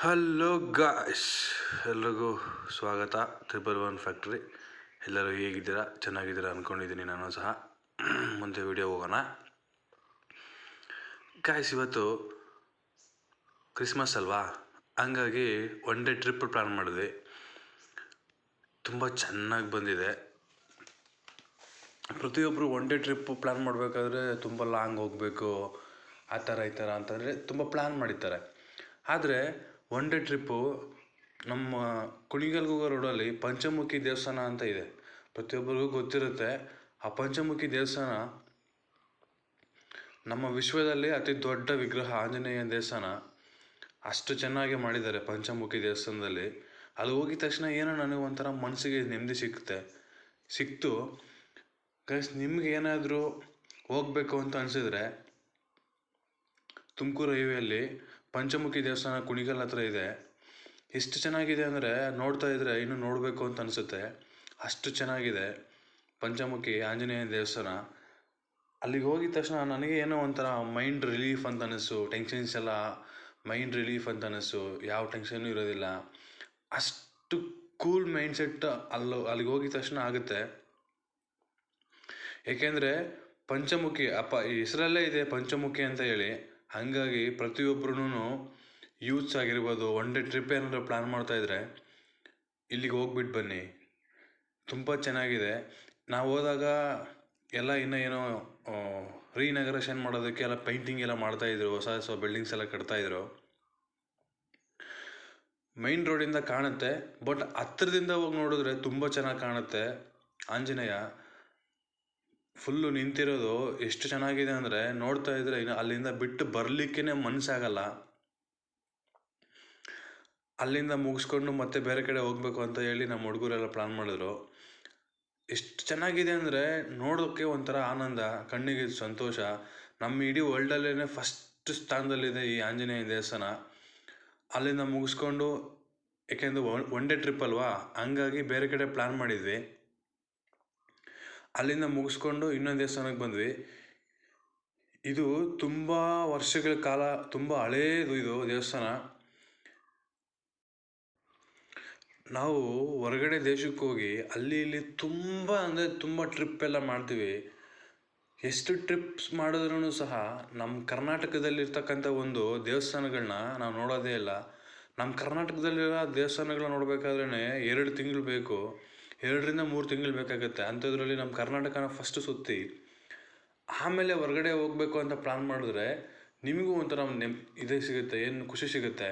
Hello guys ಎಲ್ರಿಗೂ ಸ್ವಾಗತ. Triple one factory ಎಲ್ಲರೂ ಹೇಗಿದ್ದೀರಾ? ಚೆನ್ನಾಗಿದ್ದೀರಾ ಅಂದ್ಕೊಂಡಿದ್ದೀನಿ ನಾನು ಸಹ. ಮುಂದೆ ವಿಡಿಯೋ ಹೋಗೋಣ. ಗಾಯ್ಸ್ ಇವತ್ತು ಕ್ರಿಸ್ಮಸ್ ಅಲ್ವಾ? ಹಂಗಾಗಿ ಒನ್ ಡೇ ಟ್ರಿಪ್ ಪ್ಲ್ಯಾನ್ ಮಾಡಿದ್ವಿ. ತುಂಬ ಚೆನ್ನಾಗಿ ಬಂದಿದೆ. ಪ್ರತಿಯೊಬ್ಬರು ಒನ್ ಡೇ ಟ್ರಿಪ್ ಪ್ಲ್ಯಾನ್ ಮಾಡಬೇಕಾದ್ರೆ ತುಂಬ ಲಾಂಗ್ ಹೋಗಬೇಕು. ಆ ಥರ, ಈ ಥರ ಅಂತಂದರೆ ತುಂಬ ಪ್ಲ್ಯಾನ್ ಮಾಡಿರ್ತಾರೆ. ಆದರೆ ಒನ್ ಡೇ ಟ್ರಿಪ್ಪು ನಮ್ಮ ಕುಣಿಗಲ್ಗುಗ ರೋಡಲ್ಲಿ ಪಂಚಮುಖಿ ದೇವಸ್ಥಾನ ಅಂತ ಇದೆ. ಪ್ರತಿಯೊಬ್ಬರಿಗೂ ಗೊತ್ತಿರುತ್ತೆ, ಆ ಪಂಚಮುಖಿ ದೇವಸ್ಥಾನ ನಮ್ಮ ವಿಶ್ವದಲ್ಲಿ ಅತಿ ದೊಡ್ಡ ವಿಗ್ರಹ ಆಂಜನೇಯ ದೇವಸ್ಥಾನ. ಅಷ್ಟು ಚೆನ್ನಾಗಿ ಮಾಡಿದ್ದಾರೆ ಪಂಚಮುಖಿ ದೇವಸ್ಥಾನದಲ್ಲಿ. ಅಲ್ಲಿ ಹೋಗಿದ ತಕ್ಷಣ ಏನೋ ನನಗೆ ಒಂಥರ ಮನಸ್ಸಿಗೆ ನೆಮ್ಮದಿ ಸಿಗುತ್ತೆ ಸಿಕ್ತು. ಗೈಸ್ ನಿಮ್ಗೆ ಏನಾದರೂ ಹೋಗಬೇಕು ಅಂತ ಅನಿಸಿದ್ರೆ ತುಮಕೂರು ಹೈವೇಯಲ್ಲಿ ಪಂಚಮುಖಿ ದೇವಸ್ಥಾನ ಕುಣಿಗಲ್ ಹತ್ರ ಇದೆ. ಎಷ್ಟು ಚೆನ್ನಾಗಿದೆ ಅಂದರೆ ನೋಡ್ತಾ ಇದ್ರೆ ಇನ್ನೂ ನೋಡಬೇಕು ಅಂತ ಅನಿಸುತ್ತೆ. ಅಷ್ಟು ಚೆನ್ನಾಗಿದೆ ಪಂಚಮುಖಿ ಆಂಜನೇಯ ದೇವಸ್ಥಾನ. ಅಲ್ಲಿಗೆ ಹೋಗಿದ ತಕ್ಷಣ ನನಗೆ ಏನೋ ಒಂಥರ ಮೈಂಡ್ ರಿಲೀಫ್ ಅಂತ ಅನಿಸ್ತು. ಟೆನ್ಷನ್ಸ್ ಎಲ್ಲ ಮೈಂಡ್ ರಿಲೀಫ್ ಅಂತ ಅನಿಸು ಯಾವ ಟೆನ್ಷನ್ನು ಇರೋದಿಲ್ಲ. ಅಷ್ಟು ಕೂಲ್ ಮೈಂಡ್ ಸೆಟ್ ಅಲ್ಲಿ, ಅಲ್ಲಿಗೆ ಹೋಗಿದ ತಕ್ಷಣ ಆಗುತ್ತೆ. ಏಕೆಂದರೆ ಪಂಚಮುಖಿ, ಅಪ್ಪ, ಈ ಹೆಸರಲ್ಲೇ ಇದೆ ಪಂಚಮುಖಿ ಅಂತ ಹೇಳಿ. ಹಾಗಾಗಿ ಪ್ರತಿಯೊಬ್ಬರೂ ಯೂತ್ಸ್ ಆಗಿರ್ಬೋದು ಒನ್ ಡೇ ಟ್ರಿಪ್ ಏನಾದರೂ ಪ್ಲ್ಯಾನ್ ಮಾಡ್ತಾಯಿದ್ರೆ ಇಲ್ಲಿಗೆ ಹೋಗ್ಬಿಟ್ಟು ಬನ್ನಿ. ತುಂಬ ಚೆನ್ನಾಗಿದೆ. ನಾವು ಹೋದಾಗ ಎಲ್ಲ ಇನ್ನೂ ಏನೋ ರೀನಗರೇಷನ್ ಮಾಡೋದಕ್ಕೆ ಎಲ್ಲ ಪೇಂಟಿಂಗ್ ಎಲ್ಲ ಮಾಡ್ತಾಯಿದ್ರು ಹೊಸ ಹೊಸ ಬಿಲ್ಡಿಂಗ್ಸ್ ಎಲ್ಲ ಕಟ್ತಾಯಿದ್ರು ಮೈನ್ ರೋಡಿಂದ ಕಾಣುತ್ತೆ ಬಟ್ ಹತ್ರದಿಂದ ಹೋಗಿ ನೋಡಿದ್ರೆ ತುಂಬ ಚೆನ್ನಾಗಿ ಕಾಣುತ್ತೆ. ಆಂಜನೇಯ ಫುಲ್ಲು ನಿಂತಿರೋದು ಎಷ್ಟು ಚೆನ್ನಾಗಿದೆ ಅಂದರೆ ನೋಡ್ತಾ ಇದ್ರೆ ಇನ್ನು ಅಲ್ಲಿಂದ ಬಿಟ್ಟು ಬರಲಿಕ್ಕೇ ಮನಸ್ಸಾಗಲ್ಲ ಅಲ್ಲಿಂದ ಮುಗಿಸ್ಕೊಂಡು ಮತ್ತೆ ಬೇರೆ ಕಡೆ ಹೋಗಬೇಕು ಅಂತ ಹೇಳಿ ನಮ್ಮ ಹುಡುಗರೆಲ್ಲ ಪ್ಲ್ಯಾನ್ ಮಾಡಿದ್ರು. ಎಷ್ಟು ಚೆನ್ನಾಗಿದೆ ಅಂದರೆ ನೋಡೋಕ್ಕೆ ಒಂಥರ ಆನಂದ, ಕಣ್ಣಿಗೆ ಸಂತೋಷ. ನಮ್ಮ ಇಡೀ ವರ್ಲ್ಡಲ್ಲೇ ಫಸ್ಟ್ ಸ್ಥಾನದಲ್ಲಿದೆ ಈ ಆಂಜನೇಯ ದೇವಸ್ಥಾನ. ಅಲ್ಲಿಂದ ಮುಗಿಸ್ಕೊಂಡು, ಏಕೆಂದರೆ ಒನ್ ಡೇ ಟ್ರಿಪ್ ಅಲ್ವಾ? ಹಂಗಾಗಿ ಬೇರೆ ಕಡೆ ಪ್ಲ್ಯಾನ್ ಮಾಡಿದ್ವಿ. ಅಲ್ಲಿಂದ ಮುಗಿಸ್ಕೊಂಡು ಇನ್ನೊಂದು ದೇವಸ್ಥಾನಕ್ಕೆ ಬಂದ್ವಿ. ಇದು ತುಂಬ ವರ್ಷಗಳ ಕಾಲ, ತುಂಬ ಹಳೇದು ಇದು ದೇವಸ್ಥಾನ. ನಾವು ಹೊರಗಡೆ ದೇಶಕ್ಕೆ ಹೋಗಿ ಅಲ್ಲಿ ಇಲ್ಲಿ ತುಂಬ ಅಂದರೆ ತುಂಬ ಟ್ರಿಪ್ ಎಲ್ಲ ಮಾಡ್ತೀವಿ. ಎಷ್ಟು ಟ್ರಿಪ್ಸ್ ಮಾಡಿದ್ರೂ ಸಹ ನಮ್ಮ ಕರ್ನಾಟಕದಲ್ಲಿರ್ತಕ್ಕಂಥ ಒಂದು ದೇವಸ್ಥಾನಗಳನ್ನ ನಾವು ನೋಡೋದೇ ಇಲ್ಲ. ನಮ್ಮ ಕರ್ನಾಟಕದಲ್ಲಿರೋ ದೇವಸ್ಥಾನಗಳನ್ನ ನೋಡಬೇಕಾದ್ರೆ ಎರಡು ತಿಂಗಳು ಬೇಕು. ಎರಡರಿಂದ ಮೂರು ತಿಂಗಳು ಬೇಕಾಗುತ್ತೆ. ಅಂಥದ್ರಲ್ಲಿ ನಮ್ಮ ಕರ್ನಾಟಕನ ಫಸ್ಟ್ ಸುತ್ತಿ ಆಮೇಲೆ ಹೊರಗಡೆ ಹೋಗಬೇಕು ಅಂತ ಪ್ಲ್ಯಾನ್ ಮಾಡಿದ್ರೆ ನಿಮಗೂ ಒಂಥರ ನೆಮ್, ಇದೇ ಸಿಗುತ್ತೆ, ಏನು ಖುಷಿ ಸಿಗುತ್ತೆ.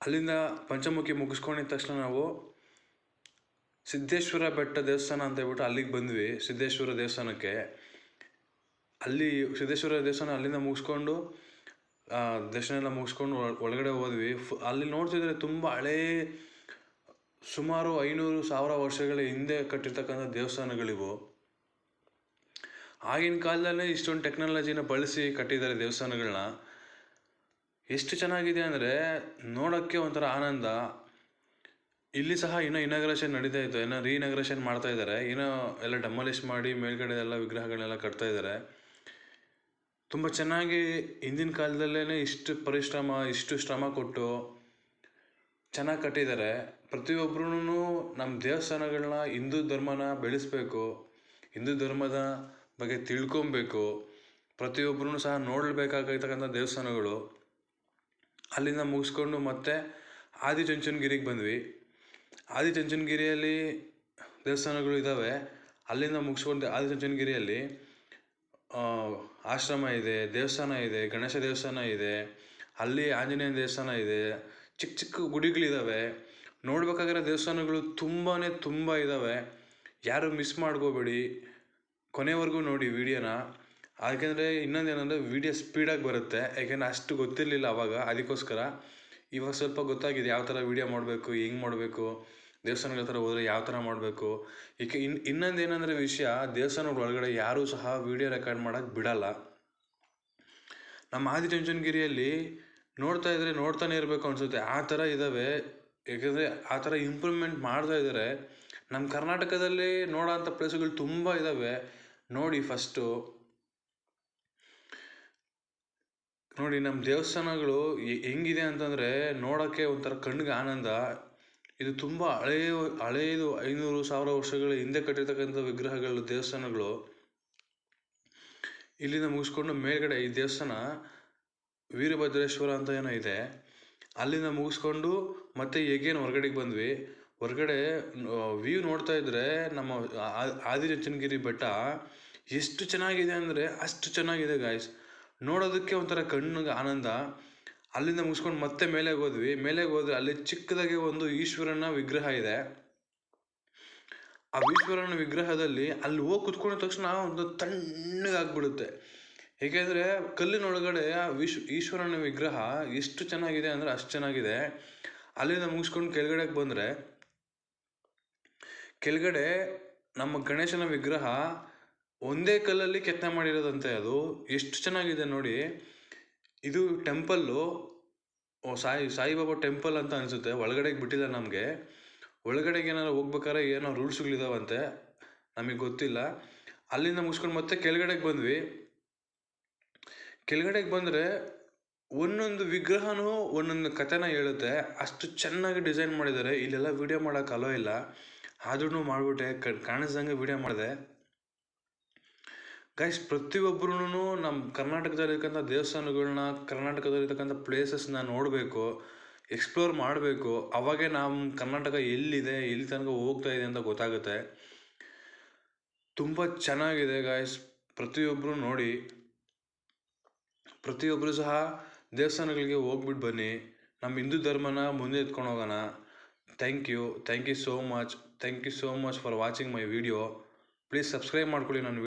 ಅಲ್ಲಿಂದ ಪಂಚಮುಖಿ ಮುಗಿಸ್ಕೊಂಡಿದ ತಕ್ಷಣ ನಾವು ಸಿದ್ದೇಶ್ವರ ಬೆಟ್ಟ ದೇವಸ್ಥಾನ ಅಂತ ಹೇಳ್ಬಿಟ್ಟು ಅಲ್ಲಿಗೆ ಬಂದ್ವಿ, ಸಿದ್ದೇಶ್ವರ ದೇವಸ್ಥಾನಕ್ಕೆ. ಅಲ್ಲಿ ಸಿದ್ದೇಶ್ವರ ದೇವಸ್ಥಾನ ಅಲ್ಲಿಂದ ಮುಗಿಸ್ಕೊಂಡು ದರ್ಶನ ಎಲ್ಲ ಮುಗಿಸ್ಕೊಂಡು ಒಳಗಡೆ ಹೋದ್ವಿ. ಅಲ್ಲಿ ನೋಡ್ತಿದ್ರೆ ತುಂಬ ಹಳೇ ಸುಮಾರು ಐನೂರು ಸಾವಿರ ವರ್ಷಗಳ ಹಿಂದೆ ಕಟ್ಟಿರ್ತಕ್ಕಂಥ ದೇವಸ್ಥಾನಗಳಿವು. ಆಗಿನ ಕಾಲದಲ್ಲೇ ಇಷ್ಟೊಂದು ಟೆಕ್ನಾಲಜಿನ ಬಳಸಿ ಕಟ್ಟಿದ್ದಾರೆ ದೇವಸ್ಥಾನಗಳನ್ನ ಎಷ್ಟು ಚೆನ್ನಾಗಿದೆ ಅಂದರೆ ನೋಡೋಕ್ಕೆ ಒಂಥರ ಆನಂದ. ಇಲ್ಲಿ ಸಹ ಇನ್ನೂ ಇನಾಗ್ರೇಷನ್ ನಡೀತಾ ಇತ್ತು. ಏನೋ ರೀಇನಾಗ್ರೇಷನ್ ಮಾಡ್ತಾ ಇದ್ದಾರೆ. ಏನೋ ಎಲ್ಲ ಡೆಮಾಲಿಷ್ ಮಾಡಿ ಮೇಲ್ಗಡೆ ಎಲ್ಲ ವಿಗ್ರಹಗಳನ್ನೆಲ್ಲ ಕಟ್ತಾ ಇದ್ದಾರೆ. ತುಂಬ ಚೆನ್ನಾಗಿ ಹಿಂದಿನ ಕಾಲದಲ್ಲೇ ಇಷ್ಟು ಪರಿಶ್ರಮ, ಇಷ್ಟು ಶ್ರಮ ಕೊಟ್ಟು ಚೆನ್ನಾಗಿ ಕಟ್ಟಿದ್ದಾರೆ. ಪ್ರತಿಯೊಬ್ಬರೂ ನಮ್ಮ ದೇವಸ್ಥಾನಗಳನ್ನ ಹಿಂದೂ ಧರ್ಮನ ಬೆಳೆಸಬೇಕು, ಹಿಂದೂ ಧರ್ಮದ ಬಗ್ಗೆ ತಿಳ್ಕೊಬೇಕು ಪ್ರತಿಯೊಬ್ಬರೂ ಸಹ ನೋಡಬೇಕಾಗಿರ್ತಕ್ಕಂಥ ದೇವಸ್ಥಾನಗಳು. ಅಲ್ಲಿಂದ ಮುಗಿಸ್ಕೊಂಡು ಮತ್ತೆ ಆದಿಚುಂಚನಗಿರಿಗೆ ಬಂದ್ವಿ. ಆದಿಚುಂಚನಗಿರಿಯಲ್ಲಿ ದೇವಸ್ಥಾನಗಳು ಇದ್ದಾವೆ ಅಲ್ಲಿಂದ ಮುಗಿಸ್ಕೊಂಡು ಆದಿಚುಂಚನಗಿರಿಯಲ್ಲಿ ಆಶ್ರಮ ಇದೆ, ದೇವಸ್ಥಾನ ಇದೆ, ಗಣೇಶ ದೇವಸ್ಥಾನ ಇದೆ, ಅಲ್ಲಿ ಆಂಜನೇಯ ದೇವಸ್ಥಾನ ಇದೆ, ಚಿಕ್ಕ ಚಿಕ್ಕ ಗುಡಿಗಳಿದ್ದಾವೆ ನೋಡ್ಬೇಕಾಗಿರೋ ದೇವಸ್ಥಾನಗಳು ತುಂಬಾ ತುಂಬ ಇದ್ದಾವೆ ಯಾರು ಮಿಸ್ ಮಾಡ್ಕೋಬೇಡಿ. ಕೊನೆವರೆಗೂ ನೋಡಿ ವಿಡಿಯೋನ. ಯಾಕೆಂದರೆ ಇನ್ನೊಂದು ಏನಂದರೆ ವೀಡಿಯೋ ಸ್ಪೀಡಾಗಿ ಬರುತ್ತೆ. ಯಾಕೆಂದರೆ ಅಷ್ಟು ಗೊತ್ತಿರಲಿಲ್ಲ ಆವಾಗ ಅದಕ್ಕೋಸ್ಕರ. ಇವಾಗ ಸ್ವಲ್ಪ ಗೊತ್ತಾಗಿದೆ ಯಾವ ಥರ ವೀಡಿಯೋ ಮಾಡಬೇಕು, ಹೆಂಗೆ ಮಾಡಬೇಕು, ದೇವಸ್ಥಾನಗಳ ಥರ ಹೋದರೆ ಯಾವ ಥರ ಮಾಡಬೇಕು. ಏಕೆ ಇನ್ನು ಇನ್ನೊಂದು ಏನಂದರೆ ವಿಷಯ, ದೇವಸ್ಥಾನಗಳ ಒಳಗಡೆ ಯಾರೂ ಸಹ ವೀಡಿಯೋ ರೆಕಾರ್ಡ್ ಮಾಡೋಕ್ಕೆ ಬಿಡಲ್ಲ. ನಮ್ಮ ಆದಿಚುಂಚನಗಿರಿಯಲ್ಲಿ ನೋಡ್ತಾ ಇದ್ರೆ ನೋಡ್ತಾನೆ ಇರಬೇಕು ಅನಿಸುತ್ತೆ. ಆ ಥರ ಇದ್ದಾವೆ ಏಕೆಂದರೆ ಆ ಥರ ಇಂಪ್ರೂವ್ಮೆಂಟ್ ಮಾಡ್ತಾ ಇದ್ದಾರೆ ನಮ್ಮ ಕರ್ನಾಟಕದಲ್ಲಿ ನೋಡೋಂಥ ಪ್ಲೇಸ್ಗಳು ತುಂಬ ಇದ್ದಾವೆ ನೋಡಿ ಫಸ್ಟು ನೋಡಿ ನಮ್ಮ ದೇವಸ್ಥಾನಗಳು ಹೆಂಗಿದೆ ಅಂತಂದರೆ ನೋಡೋಕ್ಕೆ ಒಂಥರ ಕಣ್ಣಿಗೆ ಆನಂದ. ಇದು ತುಂಬ ಹಳೆಯ ಹಳೆಯದು ಐನೂರು ಸಾವಿರ ವರ್ಷಗಳ ಹಿಂದೆ ಕಟ್ಟಿರ್ತಕ್ಕಂಥ ವಿಗ್ರಹಗಳು, ದೇವಸ್ಥಾನಗಳು. ಇಲ್ಲಿಂದ ಮುಗಿಸ್ಕೊಂಡು ಮೇಲ್ಗಡೆ ಈ ದೇವಸ್ಥಾನ ವೀರಭದ್ರೇಶ್ವರ ಅಂತ ಏನೋ ಇದೆ. ಅಲ್ಲಿಂದ ಮುಗಿಸ್ಕೊಂಡು ಮತ್ತೆ ಎಗೇನ್ ಹೊರಗಡೆಗೆ ಬಂದ್ವಿ. ಹೊರಗಡೆ ವ್ಯೂ ನೋಡ್ತಾ ಇದ್ರೆ ನಮ್ಮ ಆದಿಚುಂಚನಗಿರಿ ಬೆಟ್ಟ ಎಷ್ಟು ಚೆನ್ನಾಗಿದೆ ಅಂದರೆ ಅಷ್ಟು ಚೆನ್ನಾಗಿದೆ ಗಾಯ್ಸ್ ನೋಡೋದಕ್ಕೆ ಒಂಥರ ಕಣ್ಣಿಗೆ ಆನಂದ. ಅಲ್ಲಿಂದ ಮುಗಿಸ್ಕೊಂಡು ಮತ್ತೆ ಮೇಲೆ ಹೋದ್ವಿ. ಮೇಲೆ ಹೋದ್ರೆ ಅಲ್ಲಿ ಚಿಕ್ಕದಾಗಿ ಒಂದು ಈಶ್ವರನ ವಿಗ್ರಹ ಇದೆ. ಆ ಈಶ್ವರನ ವಿಗ್ರಹದಲ್ಲಿ ಅಲ್ಲಿ ಹೋಗಿ ಕುತ್ಕೊಂಡ ತಕ್ಷಣ ಒಂದು ತಣ್ಣಗಾಗ್ಬಿಡುತ್ತೆ. ಏಕೆಂದರೆ ಕಲ್ಲಿನೊಳಗಡೆ ವಿಶ್, ಈಶ್ವರನ ವಿಗ್ರಹ ಎಷ್ಟು ಚೆನ್ನಾಗಿದೆ ಅಂದರೆ ಅಷ್ಟು ಚೆನ್ನಾಗಿದೆ. ಅಲ್ಲಿಂದ ಮುಗಿಸ್ಕೊಂಡು ಕೆಳಗಡೆಗೆ ಬಂದರೆ ಕೆಳಗಡೆ ನಮ್ಮ ಗಣೇಶನ ವಿಗ್ರಹ ಒಂದೇ ಕಲ್ಲಲ್ಲಿ ಕೆತ್ತನೆ ಮಾಡಿರೋದಂತೆ ಅದು. ಎಷ್ಟು ಚೆನ್ನಾಗಿದೆ ನೋಡಿ. ಇದು ಟೆಂಪಲ್ಲು. ಓ, ಸಾಯಿ, ಸಾಯಿಬಾಬಾ ಟೆಂಪಲ್ ಅಂತ ಅನಿಸುತ್ತೆ. ಒಳಗಡೆಗೆ ಬಿಟ್ಟಿಲ್ಲ ನಮಗೆ. ಒಳಗಡೆಗೆ ಏನಾದ್ರು ಹೋಗ್ಬೇಕಾದ್ರೆ ಏನೋ ರೂಲ್ಸ್ಗಳಿದಾವಂತೆ. ನಮಗೆ ಗೊತ್ತಿಲ್ಲ. ಅಲ್ಲಿಂದ ಮುಗಿಸ್ಕೊಂಡು ಮತ್ತೆ ಕೆಳಗಡೆಗೆ ಬಂದ್ವಿ. ಕೆಳಗಡೆಗೆ ಬಂದರೆ ಒಂದೊಂದು ವಿಗ್ರಹನೂ ಒಂದೊಂದು ಕಥೆನ ಹೇಳುತ್ತೆ. ಅಷ್ಟು ಚೆನ್ನಾಗಿ ಡಿಸೈನ್ ಮಾಡಿದ್ದಾರೆ. ಇಲ್ಲೆಲ್ಲ ವಿಡಿಯೋ ಮಾಡೋಕೆ ಅಲೋ ಇಲ್ಲ. ಆದ್ರೂ ಮಾಡಿಬಿಟ್ಟೆ. ಕಾಣಿಸ್ದಂಗೆ ವಿಡಿಯೋ ಮಾಡಿದೆ. ಗೈಸ್ ಪ್ರತಿಯೊಬ್ಬರೂ ನಮ್ಮ ಕರ್ನಾಟಕದಲ್ಲಿರ್ತಕ್ಕಂಥ ದೇವಸ್ಥಾನಗಳನ್ನ ಕರ್ನಾಟಕದಲ್ಲಿರ್ತಕ್ಕಂಥ ಪ್ಲೇಸಸ್ನ ನೋಡಬೇಕು, ಎಕ್ಸ್ಪ್ಲೋರ್ ಮಾಡಬೇಕು. ಅವಾಗೇ ನಮ್ಮ ಕರ್ನಾಟಕ ಎಲ್ಲಿದೆ, ಎಲ್ಲಿ ತನಕ ಹೋಗ್ತಾ ಇದೆ ಅಂತ ಗೊತ್ತಾಗುತ್ತೆ. ತುಂಬ ಚೆನ್ನಾಗಿದೆ ಗಾಯ್ಸ್ ಪ್ರತಿಯೊಬ್ಬರು ನೋಡಿ ಪ್ರತಿಯೊಬ್ಬರು ಸಹ ದೇವಸ್ಥಾನಗಳಿಗೆ ಹೋಗ್ಬಿಟ್ಟು ಬನ್ನಿ. ನಮ್ಮ ಹಿಂದೂ ಧರ್ಮನ ಮುಂದೆ ಎತ್ಕೊಂಡು ಹೋಗೋಣ. Thank you thank you so much thank you so much for watching my video please subscribe ಮಾಡ್ಕೊಳ್ಳಿ ನನ್ನ